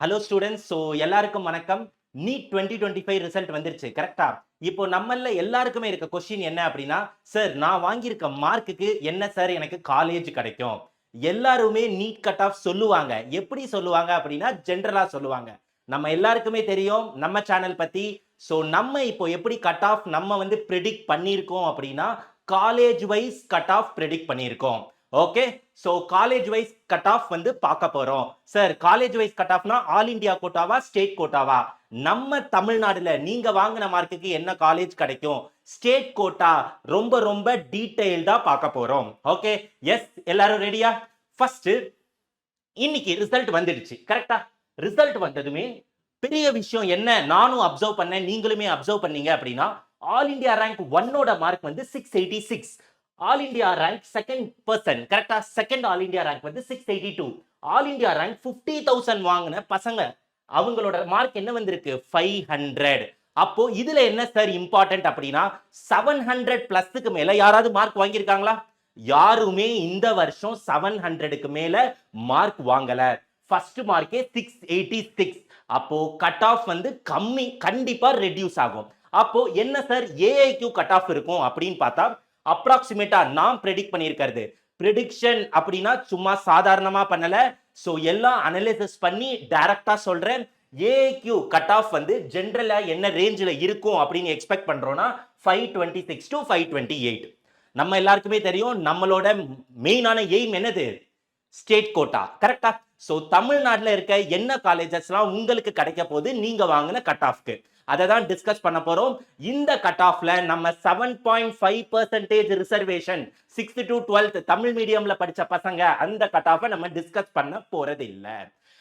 Hello students so எல்லாருக்கும் வணக்கம். NEET twenty twenty five result வந்துருச்சு கரெக்டா இப்போ நம்மள எல்லாருக்குமே இருக்க கொஸ்டின் என்ன அப்படின்னா சார் நான் வாங்கியிருக்க மார்க்குக்கு என்ன சார் எனக்கு காலேஜ் கிடைக்கும்? எல்லாருமே நீட் கட் ஆஃப் சொல்லுவாங்க. எப்படி சொல்லுவாங்க அப்படின்னா ஜென்ரலாக சொல்லுவாங்க. நம்ம எல்லாருக்குமே தெரியும் நம்ம சேனல் பற்றி ஸோ நம்ம இப்போ எப்படி கட் ஆஃப் நம்ம வந்து ப்ரெடிக்ட் பண்ணியிருக்கோம் அப்படின்னா college wise cut off predict பண்ணியிருக்கோம். Okay so college wise cut off வந்து பார்க்க போறோம். சார் காலேஜ் வைஸ் கட் ஆஃப்னா ஆல் இந்தியா கோட்டாவா ஸ்டேட் கோட்டாவா நம்ம தமிழ்நாடுல நீங்க வாங்கின மார்க்குக்கு என்ன காலேஜ் கிடைக்கும்? ஸ்டேட் கோட்டா ரொம்ப ரொம்ப டீட்டெயில்டா பார்க்க போறோம். ஓகே எஸ் எல்லாரும் ரெடியா ஃபர்ஸ்ட் இன்னைக்கு ரிசல்ட் வந்துடுச்சு. கரெக்டா ரிசல்ட் வந்ததுமே பெரிய விஷயம் என்ன? நானும் அப்சர்வ் பண்ணேன் நீங்களுமே அப்சர்வ் பண்ணீங்க அப்படின்னா ஆல் இந்தியா ரேங்க் ஒன்னோட மார்க் வந்து six eighty six all India rank second person கரெக்டா செகண்ட் ஆல் இந்தியா ரேங்க் வந்து six eighty two all India rank fifty thousand வாங்கின பசங்க. அவங்களோட மார்க் என்ன வந்திருக்கு? ஃபைவ் ஹண்ட்ரட் அப்போ இதுல என்ன சார் இம்பார்ட்டன்ட் அப்படின்னா செவன் ஹண்ட்ரட் பிளஸ்க்கு மேல யாராவது மார்க் வாங்கியிருக்காங்களா? யாருமே இந்த வருஷம் செவன் ஹண்ட்ரடுக்கு மேல மார்க் வாங்கல. ஃபர்ஸ்ட் மார்க்கே சிக்ஸ் எயிட்டி சிக்ஸ் அப்போ கட் ஆஃப் வந்து கம்மி கண்டிப்பா ரெடியூஸ் ஆகும். அப்போ என்ன சார் ஏஐக்யூ கட் ஆஃப் இருக்கும் அப்படின்னு பார்த்தா அப்ராக்சிமேட்டா நான் ப்ரெடிக்ட் பண்ணியிருக்கிறது. ப்ரெடிக்ஷன் அப்படின்னா சும்மா சாதாரணமா பண்ணல. ஸோ எல்லாம் அனலிசிஸ் பண்ணி டைரக்டா சொல்றேன். ஏக்யூ கட் ஆஃப் வந்து ஜென்ரலா என்ன ரேஞ்சில் இருக்கும் அப்படின்னு எக்ஸ்பெக்ட் பண்றோம்னா five twenty six to five twenty eight நம்ம எல்லாருக்குமே தெரியும் நம்மளோட மெயினான எய்ம் என்னது? ஸ்டேட் கோட்டா கரெக்டா ஸோ தமிழ்நாட்டில் இருக்க என்ன காலேஜஸ்லாம் உங்களுக்கு கிடைக்க போது நீங்க வாங்கின கட் ஆஃப்க்கு அதை தான் டிஸ்கஸ் பண்ண போறோம். இந்த கட் ஆஃப்ல நம்ம seven point five percentage reservation sixth to twelfth Tamil மீடியம்ல படிச்ச பசங்க அந்த கட் ஆஃபை நம்ம டிஸ்கஸ் பண்ண போறது இல்ல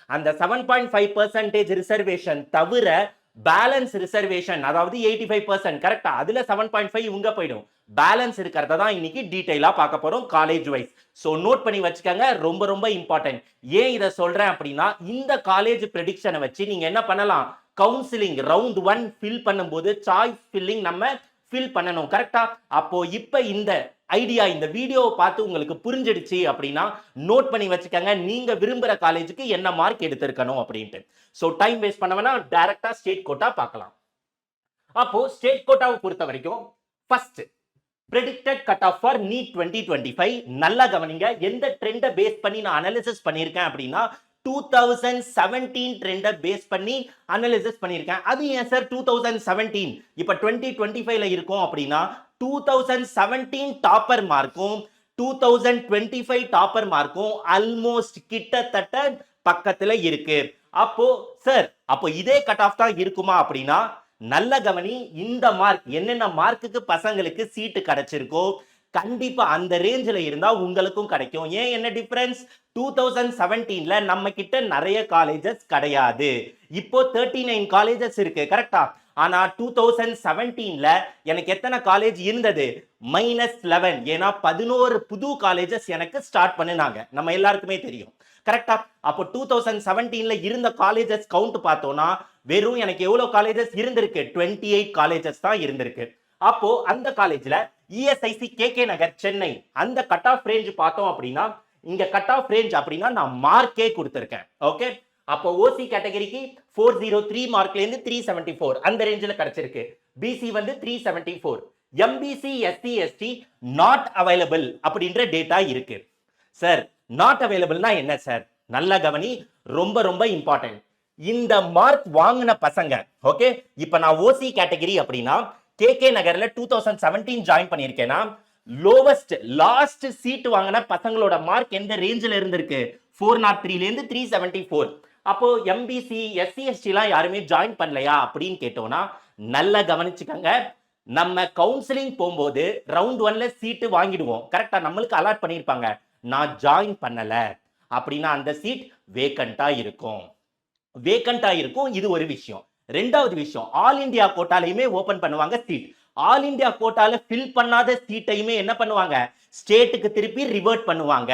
அந்த seven point five percentage reservation தவிர பேலன்ஸ் ரிசர்வேஷன் அதாவது எயிட்டி ஃபைவ் பர்சன்ட் கரெக்டா அதுல செவன் பாயிண்ட் ஃபைவ் இவங்க போயிடும். பேலன்ஸ் இருக்கிறத தான் இன்னைக்கு டீட்டெயிலா பார்க்க போறோம் காலேஜ் வைஸ் ஸோ நோட் பண்ணி வச்சுக்கோங்க ரொம்ப ரொம்ப இம்பார்ட்டன்ட் ஏன் இதை சொல்றேன் அப்படின்னா இந்த காலேஜ் ப்ரெடிக்ஷனை வச்சு நீங்க என்ன பண்ணலாம்? கவுன்சிலிங் ரவுண்ட் ஒன் ஃபில் பண்ணும்போது சாய்ஸ் ஃபில்லிங் நம்ம ஃபில் பண்ணணும் கரெக்டா அப்போ இப்போ இந்த ஐடியா இந்த வீடியோவை பார்த்து உங்களுக்கு புரிஞ்சிடுச்சு அப்படின்னா நோட் பண்ணி வச்சுக்கோங்க. நீங்க விரும்புற காலேஜுக்கு என்ன மார்க் எடுத்திருக்கணும் அப்படின்ட்டு. ஸோ டைம் வேஸ்ட் பண்ண வேணா டைரக்டா ஸ்டேட் கோட்டா பார்க்கலாம். அப்போ ஸ்டேட் கோட்டாவை பொறுத்த வரைக்கும் first predicted cut off for NEET twenty twenty five நல்லா கவனிங்க. எந்த ட்ரெண்டை பேஸ் பண்ணி நான் அனாலிசிஸ் பண்ணியிருக்கேன் அப்படின்னா டூ தௌசண்ட் செவன்டீன் ட்ரெண்டை பேஸ் பண்ணி அனலிசிஸ் பண்ணியிருக்கேன். அது ஏன் சார் டூ தௌசண்ட் செவன்டீன் இப்போ டுவெண்ட்டி டுவெண்ட்டி ஃபைவ்ல இருக்கும் அப்படின்னா டூ தௌசண்ட் செவன்டீன் டாப்பர் மார்க்கும் two thousand twenty five topper மார்க்கும் ஆல்மோஸ்ட் கிட்டத்தட்ட பக்கத்தில் இருக்கு. அப்போ சார் அப்போ இதே கட் ஆஃப் தான் இருக்குமா அப்படின்னா நல்ல கவனி இந்த மார்க் என்னென்ன மார்க்குக்கு பசங்களுக்கு சீட்டு கிடைச்சிருக்கோ கண்டிப்பா அந்த ரேஞ்சில் இருந்தா உங்களுக்கும் கிடைக்கும். ஏன் என்ன டிஃபரன்ஸ் டூ தௌசண்ட் செவன்டீன்ல நம்ம கிட்ட நிறைய காலேஜஸ் கிடையாது. இப்போ தேர்ட்டி நைன் காலேஜஸ் இருக்கு கரெக்டா ஆனா டூ தௌசண்ட் செவன்டீன்ல எனக்கு எத்தனை காலேஜ் இருந்தது? மைனஸ் லெவன் ஏன்னா பதினோரு புது காலேஜஸ் எனக்கு ஸ்டார்ட் பண்ணினாங்க. நம்ம எல்லாருக்குமே தெரியும். கரெக்டா அப்போ டூ தௌசண்ட் செவன்டீன்ல இருந்த காலேஜஸ் கவுண்ட் பார்த்தோம்னா வெறும் எனக்கு எவ்வளவு காலேஜஸ் இருந்திருக்கு? டுவெண்ட்டி எயிட் காலேஜஸ் தான் இருந்திருக்கு. அப்போ அந்த காலேஜ்ல ESIC K K Nagar Chennai அந்த கட் ஆஃப் ரேஞ்ச் பார்த்தோம் அப்படின்னா இங்க கட் ஆஃப் ரேஞ்ச் அப்படின்னா நான் மார்க்கே கொடுத்துருக்கேன். ஓகே அப்போ ஓசி கேட்டகரிக்கு ஃபோர் ஜீரோ த்ரீ மார்க்லேருந்து த்ரீ செவன்டி ஃபோர் அந்த ரேஞ்சில் கிடைச்சிருக்கு. பிசி வந்து three seventy four MBC SC ST not available அப்படின்ற டேட்டா இருக்கு. சார் நாட் அவைலபிள்னா என்ன சார் நல்ல கவனி ரொம்ப ரொம்ப இம்பார்ட்டன்ட் இந்த மார்க் வாங்கின பசங்க ஓகே இப்போ நான் ஓசி கேட்டகரி அப்படின்னா கே கே நகர்ல டூ தௌசண்ட் செவன்டீன் ஜாயின் பண்ணியிருக்கேன்னா லோவஸ்ட் லாஸ்ட் சீட் வாங்கின பசங்களோட மார்க் எந்த ரேஞ்சில் இருந்திருக்கு? ஃபோர் நாட் த்ரீலேருந்து த்ரீ செவன்டி ஃபோர் அப்போ எம்பிசி எஸ்சி எஸ்டிலாம் யாருமே ஜாயின் பண்ணலையா அப்படின்னு கேட்டோம்னா நல்லா கவனிச்சுக்கோங்க. நம்ம கவுன்சிலிங் போகும்போது ரவுண்ட் ஒன்ல சீட்டு வாங்கிடுவோம். கரெக்டா நம்மளுக்கு அலாட் பண்ணியிருப்பாங்க. நான் ஜாயின் பண்ணல. அப்படின்னா அந்த சீட் வேக்கண்டா இருக்கும். வேக்கண்டா இருக்கும். இது ஒரு விஷயம். ரெண்டாவது விஷயம் ஆல் இந்தியா கோட்டாலையுமே ஓபன் பண்ணுவாங்க சீட் ஆல் இந்தியா கோட்டால ஃபில் பண்ணாத சீட்டையுமே என்ன பண்ணுவாங்க? ஸ்டேட்டுக்கு திருப்பி ரிவர்ட் பண்ணுவாங்க.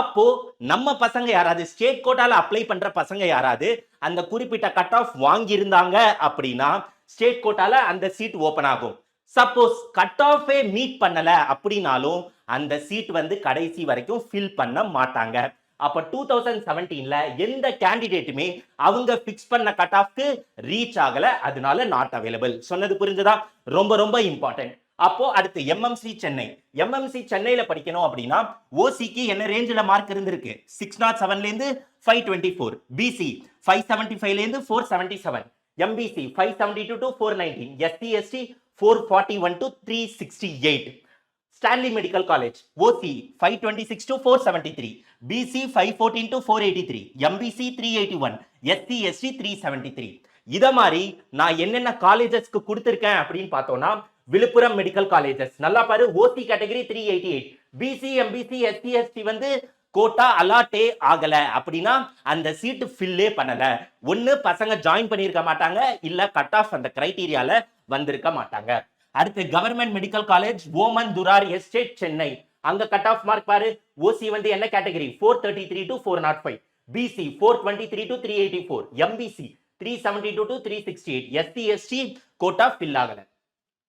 அப்போ நம்ம பசங்க யாராவது ஸ்டேட் கோட்டால அப்ளை பண்ற பசங்க யாராவது அந்த குறிப்பிட்ட கட் ஆஃப் வாங்கியிருந்தாங்க அப்படின்னா ஸ்டேட் கோட்டால அந்த சீட் ஓபன் ஆகும். சப்போஸ் கட் ஆஃபே மீட் பண்ணல அப்படின்னாலும் அந்த சீட் வந்து கடைசி வரைக்கும் ஃபில் பண்ண மாட்டாங்க. அப்ப டூ தௌசண்ட் செவன்டீன்ல எந்த கேண்டிடேட்டுமே அவங்க ஃபிக்ஸ் பண்ண கட் ஆஃப்க்கு ரீச் ஆகல. அதனால நாட் அவைலபிள் சொன்னது புரிஞ்சதா? ரொம்ப ரொம்ப இம்பார்ட்டன்ட் அப்போ அடுத்து எம்எம்சி சென்னை எம்எம்சி சென்னையில படிக்கணும் அப்படின்னா ஓசிக்கு என்ன ரேஞ்சில் மார்க் இருந்திருக்கு? சிக்ஸ் நாட் செவன்ல இருந்து five twenty four BC five seventy ஃபைவ்ல இருந்து four seventy seven MBC five seventy two to four nineteen SC ST four forty one to three sixty eight Stanley medical college OC five twenty six to four seventy three BC five fourteen to four eighty three MBC three eighty one SC ST three seventy three இதை மாதிரி நான் என்னென்ன காலேஜஸ்க்கு கொடுத்துருக்கேன் அப்படின்னு பார்த்தோம்னா Villupuram medical colleges நல்லா பாரு OC category three eighty eight BC MBC SC ST வந்து கோட்டா அலாட்டே ஆகல அப்படின்னா அந்த சீட்டு ஃபில்லே பண்ணல. ஒன்னு பசங்க ஜாயின் பண்ணியிருக்க மாட்டாங்க இல்ல கட் ஆஃப் அந்த கிரைட்டீரியால வந்திருக்க மாட்டாங்க. அடுத்து government medical college Omandurar estate Chennai அங்க கட் ஆஃப் மார்க் பாரு. ஓசி வந்து என்ன category four thirty three to four nought five BC four twenty three to three eighty four MBC three seventy two to three sixty eight SC ST quota fill ஆகல.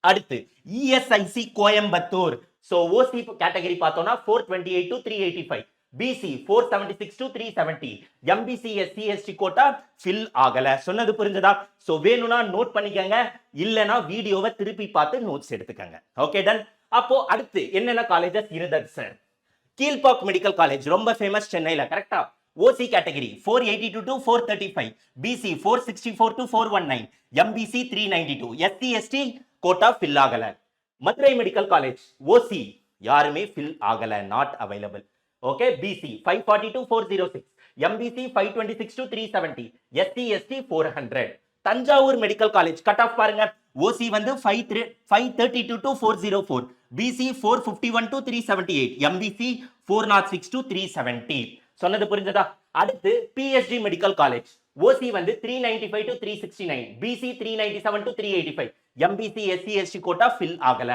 அடுத்து ESIC Coimbatore so OC category பார்த்தோம்னா four twenty eight to three eighty five BC four seventy six to three seventy MBC SC ST quota fill ஆகல. சொன்னது புரிஞ்சதா? So வேணும்னா note பண்ணிக்கங்க. இல்லைன்னா வீடியோவை திருப்பி பார்த்து நோட்ஸ் எடுத்துக்கங்க. ஓகே டன் அப்போ அடுத்து என்னென்ன காலேஜஸ் இருந்தது சார் கீழ்பாக் மெடிக்கல் காலேஜ் ரொம்ப ஃபேமஸ் சென்னையில் கரெக்டா OC category four eighty two to four thirty five BC four sixty four to four one nine MBC three ninety two SC ST quota fill ஆகல. Madurai medical college OC யாருமே fill ஆகல not available okay BC five forty to four zero six MBC five twenty six to three seventy SC ST four hundred Thanjavur medical college cut off பாருங்க. OC வந்து five three five thirty two to four zero four BC four fifty one to three seventy eight MBC four nought six to three seventy சொன்னது புரிஞ்சதா? அடுத்து BST medical college OC வந்து three ninety five to three sixty nine BC three ninety seven to three eighty five MBC SC ST quota fill ஆகல.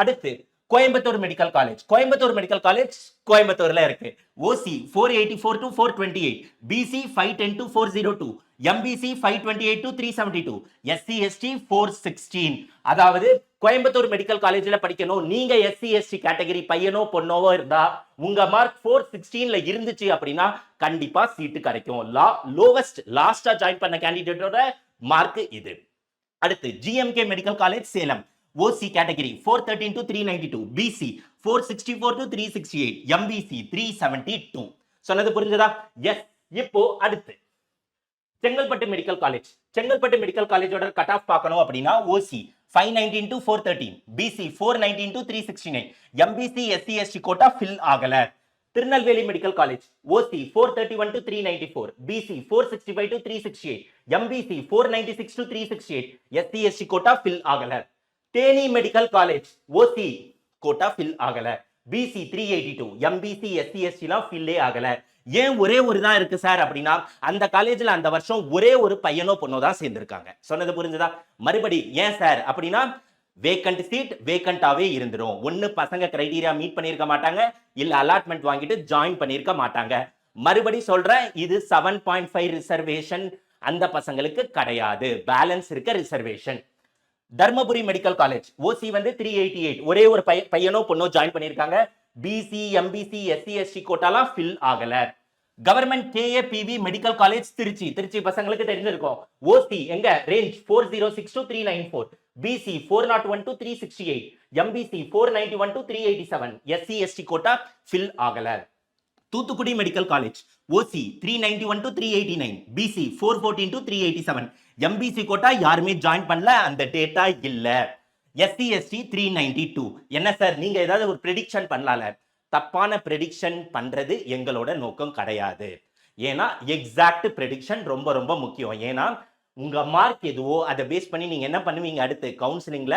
அடுத்து Coimbatore medical college Coimbatore medical college கோயம்புத்தூர்ல இருக்கு. OC four eighty four to four twenty eight BC five ten to four zero two MBC five twenty eight to three seventy two SC ST four sixteen அதாவது Coimbatore medical காலேஜில் படிக்கணும். நீங்க SC ST category பையனோ பொண்ணோவோ இருந்தா உங்க mark four சிக்ஸ்டீன்ல இருந்துச்சு அப்படின்னா கண்டிப்பா சீட்டு கிடைக்கும். லா லோவஸ்ட் லாஸ்டா ஜாயின் பண்ண கேண்டிடேட்டோட மார்க் இது. அடுத்து GMK medical college Salem. OC category four thirteen to three ninety two BC four sixty four to three sixty eight MBC three seventy two சொன்னது புரிஞ்சதா? எஸ் இப்போ அடுத்து Chengalpattu medical college Chengalpattu medical காலேஜோட cut off பார்க்கணும் அப்படின்னா OC five nineteen to four thirteen BC four nineteen to three sixty nine MBC SC ST quota fill ஆகல. Tirunelveli medical college OC four thirty one to three ninety four BC four sixty five to three sixty eight MBC four ninety six to three sixty eight SC ST quota fill ஆகல. Theni medical college OC quota fill ஆகல. BC three eighty two MBC SC எஸ்டிலாம் ஃபில்லே ஆகல. ஏன் ஒரே ஒரு தான் இருக்கு sir அப்படின்னா அந்த காலேஜில் அந்த வருஷம் ஒரே ஒரு பையனோ பொண்ணோ தான் சேர்ந்திருக்காங்க. சொன்னது புரிஞ்சுதா? மறுபடி ஏன் சார் அப்படின்னா வேக்கண்ட் சீட் வேக்கண்டாவே இருந்துடும் ஒன்னு பசங்க கிரைடீரியா மீட் பண்ணியிருக்க மாட்டாங்க. இல்ல அலாட்மெண்ட் வாங்கிட்டு ஜாயின் பண்ணியிருக்க மாட்டாங்க. மறுபடி சொல்றேன் இது செவன் பாயிண்ட் ஃபைவ் ரிசர்வேஷன் அந்த பசங்களுக்கு கிடையாது. பேலன்ஸ் இருக்க reservation Dharmapuri medical college OC வந்து த்ரீ எயிட்டி எயிட் ஒரே ஒரு பைய பையனோ பொண்ணோ ஜாயின் பண்ணியிருக்காங்க. பிசி எம்பிசி எஸ்சி எஸ்டி கோட்டாலாம் ஃபில் ஆகல. Government KAPV medical college Trichy. Trichy பசங்களுக்கு தெரிஞ்சிருக்கும். ஓசி எங்க? Range four zero six to three nine four BC four nought one to three sixty eight MBC four ninety one to three eighty seven SC ST quota fill ஆகல. Thoothukudi medical college OC three ninety one to three eighty nine BC four fourteen to three eighty seven MBC quota யாருமே join பண்ணல. அந்த data இல்ல. SC ST three ninety two என்ன sir நீங்க ஏதாவது ஒரு prediction பண்ணலாம்ல. தப்பான ப்ரெடிக்ஷன் பண்றது எங்களோட நோக்கம் கிடையாது. ஏன்னா எக்ஸாக்ட் ப்ரெடிக்ஷன் ரொம்ப ரொம்ப முக்கியம். ஏன்னா உங்க மார்க் எதுவோ அதை பேஸ் பண்ணி நீங்க என்ன பண்ணுவீங்க அடுத்து? கவுன்சிலிங்ல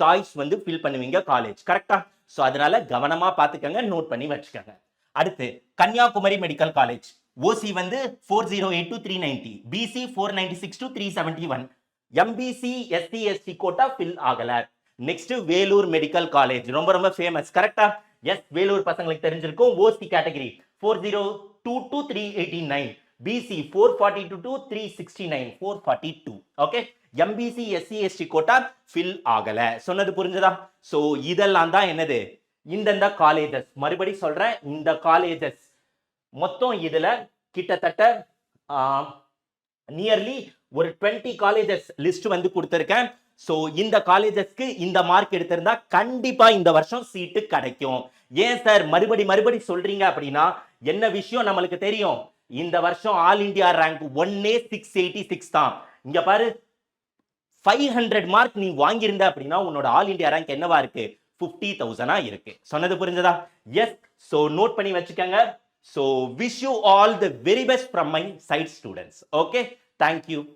சாய்ஸ் வந்து ஃபில் பண்ணுவீங்க காலேஜ் கரெக்டா ஸோ அதனால கவனமா பார்த்துக்கங்க நோட் பண்ணி வச்சுக்கோங்க. அடுத்து கன்னியாகுமரி மெடிக்கல் காலேஜ் ஓசி வந்து four zero eight to three ninety BC four ninety six to three seventy one MBC SC ST quota fill ஆகல. நெக்ஸ்ட் வேலூர் மெடிக்கல் காலேஜ் ரொம்ப ரொம்ப ஃபேமஸ் கரெக்டா எஸ் வேலூர் பசங்களுக்கு தெரிஞ்சிருக்கும் OC category four zero two to three eighty nine BC four forty two to three sixty nine four forty two okay MBC SC ST quota fill ஆகல. சொன்னது புரிஞ்சதா? So இதெல்லாம் தான் என்னது? இந்தந்த காலேஜஸ் மறுபடி சொல்றேன் இந்த காலேஜஸ் மொத்தம் இதுல கிட்டத்தட்ட நியர்லி ஒரு டுவெண்ட்டி காலேஜஸ் லிஸ்ட் வந்து கொடுத்துருக்கேன். ஸோ இந்த காலேஜஸ்க்கு இந்த மார்க் எடுத்திருந்தா கண்டிப்பா இந்த வருஷம் சீட்டு கிடைக்கும். ஏன் சார் மறுபடி மறுபடி சொல்றீங்க அப்படின்னா என்ன விஷயம் நம்மளுக்கு தெரியும்? இந்த வருஷம் ஆல் இந்தியா ரேங்க் ஒன்னே சிக்ஸ் எயிட்டி சிக்ஸ் தான். இங்க பாரு ஃபைவ் ஹண்ட்ரட் மார்க் நீ வாங்கியிருந்த அப்படின்னா உன்னோட ஆல் இந்தியா ரேங்க் என்னவா இருக்கு? ஃபிஃப்டி தௌசண்டா இருக்கு. சொன்னது புரிஞ்சதா? எஸ் ஸோ நோட் பண்ணி வச்சுக்கோங்க. So wish you all the very best from my side students. Okay. Thank you.